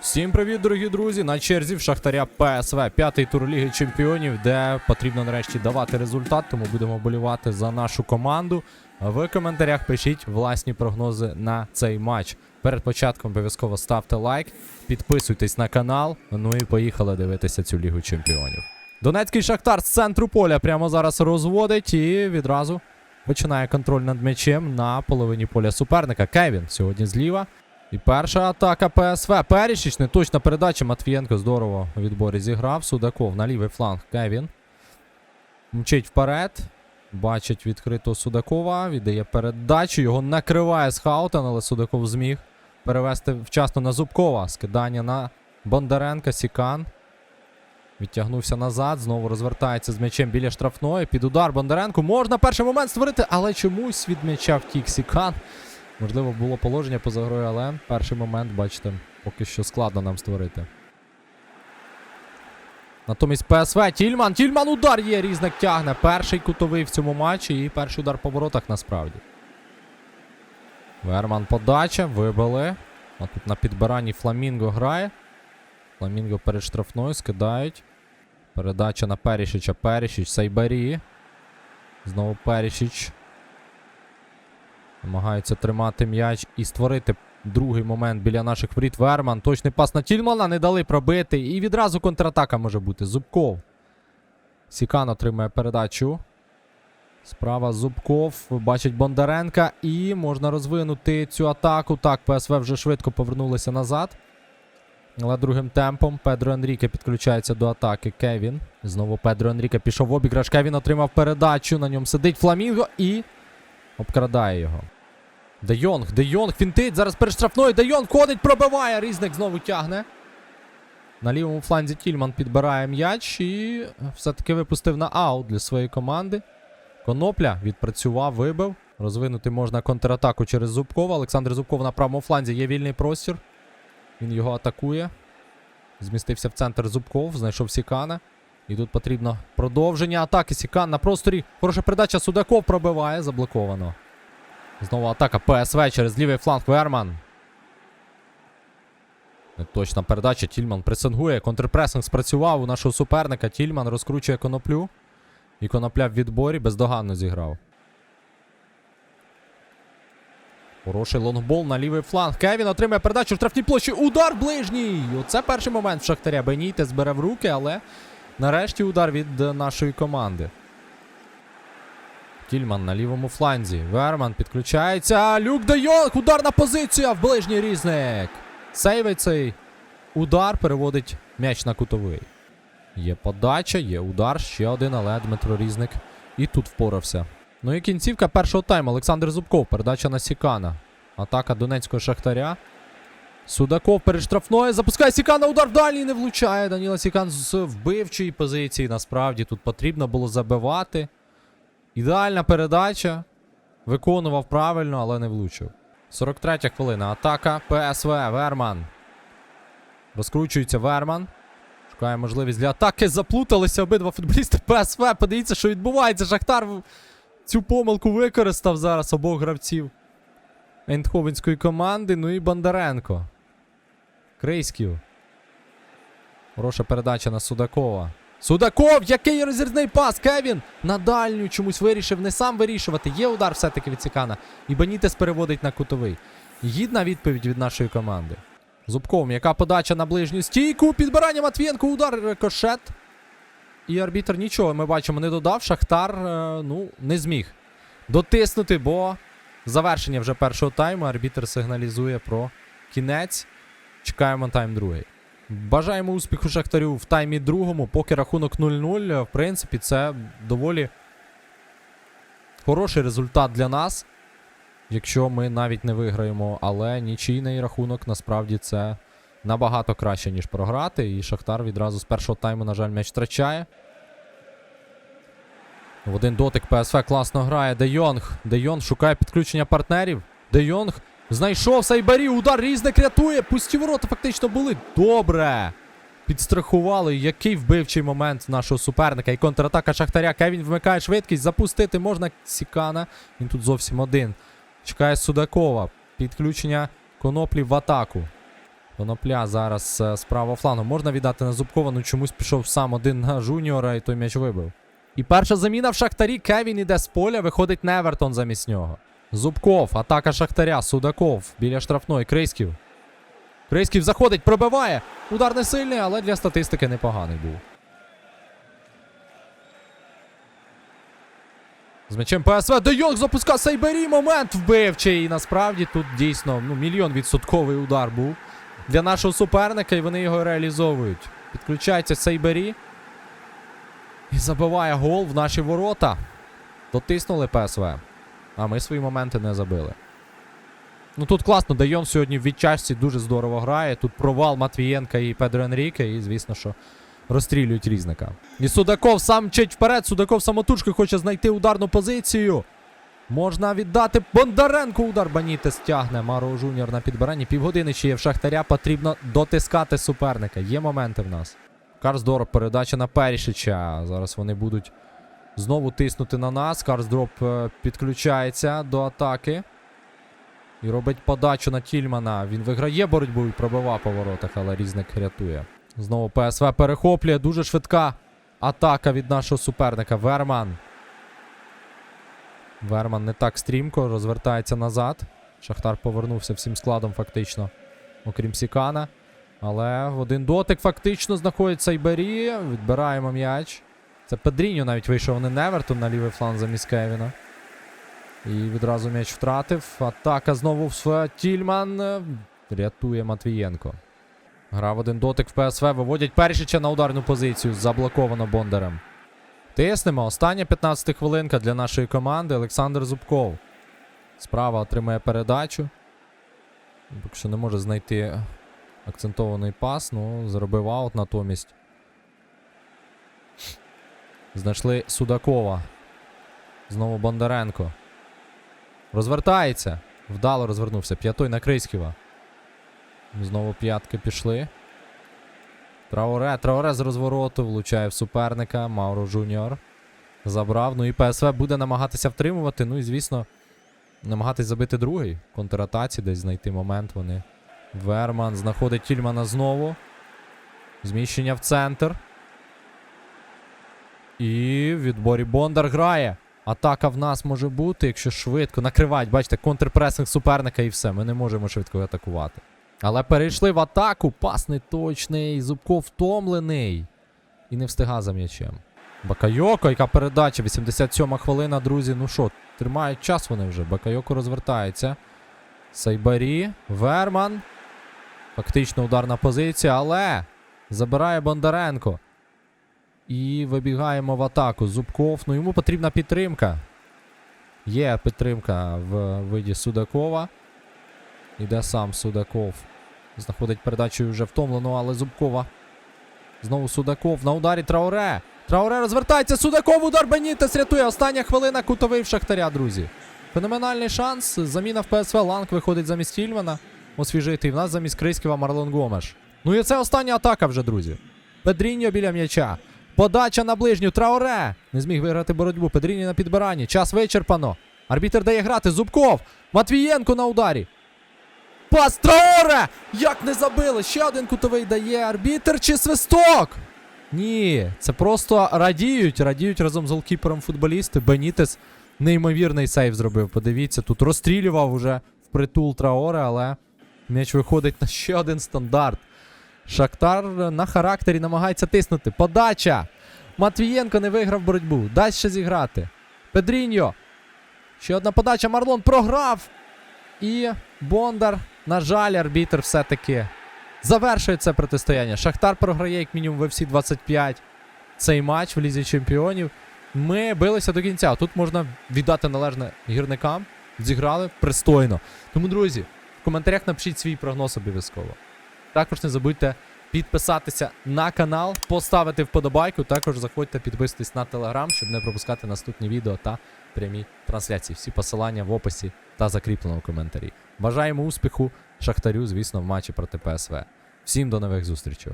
Всім привіт, дорогі друзі! На черзі в Шахтаря ПСВ, п'ятий тур Ліги Чемпіонів, де потрібно нарешті давати результат, тому будемо болівати за нашу команду. В коментарях пишіть власні прогнози на цей матч. Перед початком обов'язково ставте лайк, підписуйтесь на канал. Ну і поїхали дивитися цю Лігу Чемпіонів. Донецький Шахтар з центру поля прямо зараз розводить і відразу починає контроль над м'ячем на половині поля суперника. Кевін сьогодні зліва. І перша атака ПСВ. Перішіч, неточна передача. Матвієнко здорово у відборі зіграв. Судаков на лівий фланг. Кевін. Мчить вперед. Бачить відкрито Судакова. Віддає передачу. Його накриває Схаутен, але Судаков зміг перевести вчасно на Зубкова. Скидання на Бондаренка. Сікан. Відтягнувся назад. Знову розвертається з м'ячем біля штрафної. Під удар Бондаренку. Можна перший момент створити, але чомусь від м'яча втік Сікан. Можливо, було положення поза грою, але перший момент, бачите, поки що складно нам створити. Натомість ПСВ. Тільман. Тільман удар є. Різник тягне. Перший кутовий в цьому матчі і перший удар по воротах насправді. Верман подача. Вибили. А тут на підбиранні Фламінго грає. Фламінго перед штрафною скидають. Передача на Перішича. Перішич. Сайбарі. Знову Перішич. Намагаються тримати м'яч і створити другий момент біля наших воріт. Верман. Точний пас на Тільмана не дали пробити. І відразу контратака може бути. Зубков. Сікан отримує передачу. Справа Зубков. Бачить Бондаренка. І можна розвинути цю атаку. Так, ПСВ вже швидко повернулися назад. Але другим темпом Педро Енріке підключається до атаки. Кевін. Знову Педро Енріке пішов в обіграш. Кевін отримав передачу. На ньому сидить Фламінго і обкрадає його. Де Йонг, Де Йонг фінтить. Зараз перед штрафною. Де Йонг ходить, пробиває. Різник знову тягне. На лівому фланзі Тільман підбирає м'яч і все-таки випустив на аут для своєї команди. Конопля відпрацював, вибив. Розвинути можна контратаку через Зубкова. Олександр Зубков на правому фланзі є вільний простір. Він його атакує. Змістився в центр Зубков, знайшов Сікана. І тут потрібно продовження атаки. Сікан на просторі. Хороша передача. Судаков пробиває. Заблоковано. Знову атака ПСВ через лівий фланг Верман. Неточна передача. Тільман пресингує. Контрпресинг спрацював у нашого суперника. Тільман розкручує коноплю. І конопля в відборі бездоганно зіграв. Хороший лонгбол на лівий фланг. Кевін отримує передачу в штрафній площі. Удар ближній. Оце перший момент в Шахтаря. Бенійте збере в руки, але нарешті удар від е, нашої команди. Тільман на лівому фланзі. Верман підключається. Люк де Йонг. Ударна позиція в ближній різник. Сейвить цей удар, переводить м'яч на кутовий. Є подача, є удар, ще один, але Дмитро Різник і тут впорався. Ну і кінцівка першого тайму. Олександр Зубков. Передача на Сікана. Атака Донецького Шахтаря. Судаков перед штрафною. Запускає Сікана. Удар дальній не влучає. Даніла Сікан з вбивчої позиції. Насправді тут потрібно було забивати. Ідеальна передача. Виконував правильно, але не влучив. 43 хвилина. Атака ПСВ. Верман. Розкручується Верман. Шукає можливість для атаки. Заплуталися обидва футболісти ПСВ. Подивіться, що відбувається. Шахтар цю помилку використав зараз обох гравців Ейндховенської команди. Ну і Бондаренко. Крейськів. Хороша передача на Судакова. Судаков! Який розрізний пас! Кевін! На дальню чомусь вирішив не сам вирішувати. Є удар все-таки від Сікана. І Бенітес переводить на кутовий. Гідна відповідь від нашої команди. Зубков, м'яка подача на ближню стійку. Підбирання Матвієнко, удар рикошет. І арбітр нічого, ми бачимо, не додав. Шахтар е, ну, не зміг дотиснути, бо завершення вже першого тайму. Арбітр сигналізує про кінець. Чекаємо тайм другий. Бажаємо успіху Шахтарю в таймі другому, поки рахунок 0-0. В принципі, це доволі хороший результат для нас. Якщо ми навіть не виграємо, але нічийний рахунок насправді це набагато краще, ніж програти. І Шахтар відразу з першого тайму, на жаль, м'яч втрачає. В один дотик ПСВ класно грає. Де Йонг. Де Йонг шукає підключення партнерів. Де Йонг знайшов Сайбарі. Удар різник рятує. Пусті ворота фактично були. Добре. Підстрахували. Який вбивчий момент нашого суперника. І контратака Шахтаря. Кевін вмикає швидкість. Запустити можна Сікана. Він тут зовсім один. Чекає Судакова. Підключення коноплі в атаку. Конопля зараз е, з правого флангу. Можна віддати на Зубкова, ну чомусь пішов сам один на жуніора і той м'яч вибив. І перша заміна в Шахтарі. Кевін іде з поля, виходить Невертон замість нього. Зубков, атака Шахтаря, Судаков біля штрафної. Крейськів. Крейськів заходить, пробиває. Удар не сильний, але для статистики непоганий був. З м'ячем ПСВ. Де Йонг запускає Сейбері. Момент вбивчий. І насправді тут дійсно ну, мільйон відсотковий удар був для нашого суперника, і вони його реалізовують. Підключається Сейбері. І забиває гол в наші ворота. Дотиснули ПСВ. А ми свої моменти не забили. Ну тут класно, Дайон сьогодні в відчасті дуже здорово грає. Тут провал Матвієнка і Педро Енріке, і звісно, що розстрілюють різника. І Судаков сам мчить вперед. Судаков самотужки хоче знайти ударну позицію. Можна віддати Бондаренко. Удар Баніте стягне. Маро Жуніор на підбиранні. Півгодини ще є в Шахтаря. Потрібно дотискати суперника. Є моменти в нас. Карсдор, передача на Перішича. Зараз вони будуть знову тиснути на нас. Карсдроп е, підключається до атаки. І робить подачу на Тільмана. Він виграє боротьбу і пробива по воротах, але різник рятує. Знову ПСВ перехоплює. Дуже швидка атака від нашого суперника. Верман. Верман не так стрімко, розвертається назад. Шахтар повернувся всім складом, фактично. Окрім Сікана. Але в один дотик фактично знаходиться Ібері. Відбираємо м'яч. Це Педріньо навіть вийшов не Невертон на лівий фланг замість Кевіна. І відразу м'яч втратив. Атака знову в Тільман. Рятує Матвієнко. Гра в один дотик в ПСВ. Виводять Першича на ударну позицію. Заблоковано Бондарем. Тиснемо. Остання 15 хвилинка для нашої команди. Олександр Зубков. Справа отримає передачу. Поки що не може знайти акцентований пас. Ну, зробив аут натомість. Знайшли Судакова. Знову Бондаренко. Розвертається. Вдало розвернувся. П'ятой на Крийськіва. Знову п'ятки пішли. Трауре, Трауре з розвороту влучає в суперника. Мауро Жуніор. Забрав. Ну і ПСВ буде намагатися втримувати. Ну і, звісно, намагатись забити другий. Контратаці десь знайти момент вони. Верман знаходить Тільмана знову. Зміщення в центр. І відборі Бондар грає. Атака в нас може бути, якщо швидко. Накривають, бачите, контрпресинг суперника і все. Ми не можемо швидко атакувати. Але перейшли в атаку. Пас не точний. Зубков втомлений. І не встига за м'ячем. Бакайоко, яка передача? 87 хвилина, друзі. Ну що, тримають час вони вже. Бакайоко розвертається. Сайбарі. Верман. Фактично ударна позиція, але забирає Бондаренко. І вибігаємо в атаку. Зубков. Ну йому потрібна підтримка. Є підтримка в виді Судакова. Іде сам Судаков. Знаходить передачу вже втомлену, але Зубкова. Знову Судаков на ударі Трауре. Трауре розвертається. Судаков удар Бенітес рятує. Остання хвилина кутовий в Шахтаря, друзі. Феноменальний шанс. Заміна в ПСВ. Ланг виходить замість Тільмана. Освіжити. І в нас замість Крийського Марлон Гомеш. Ну і це остання атака вже, друзі. Педріньо біля м'яча. Подача на ближню. Трауре. Не зміг виграти боротьбу. Педріньо на підбиранні. Час вичерпано. Арбітер дає грати. Зубков. Матвієнко на ударі. Пас Трауре! Як не забили! Ще один кутовий дає арбітер чи свисток? Ні, це просто радіють. Радіють разом з голкіпером футболісти. Бенітес неймовірний сейв зробив. Подивіться, тут розстрілював уже впритул Траоре, але м'яч виходить на ще один стандарт. Шахтар на характері намагається тиснути. Подача! Матвієнко не виграв боротьбу. Дасть ще зіграти. Педріньо. Ще одна подача. Марлон програв. І Бондар. На жаль, арбітр все-таки завершує це протистояння. Шахтар програє, як мінімум, в FC 25 цей матч в Лізі Чемпіонів. Ми билися до кінця. Тут можна віддати належне гірникам. Зіграли пристойно. Тому, друзі, в коментарях напишіть свій прогноз обов'язково. Також не забудьте підписатися на канал, поставити вподобайку. Також заходьте підписуйтесь на телеграм, щоб не пропускати наступні відео та прямі трансляції. Всі посилання в описі та закріпленому коментарі. Бажаємо успіху Шахтарю, звісно, в матчі проти ПСВ. Всім до нових зустрічей.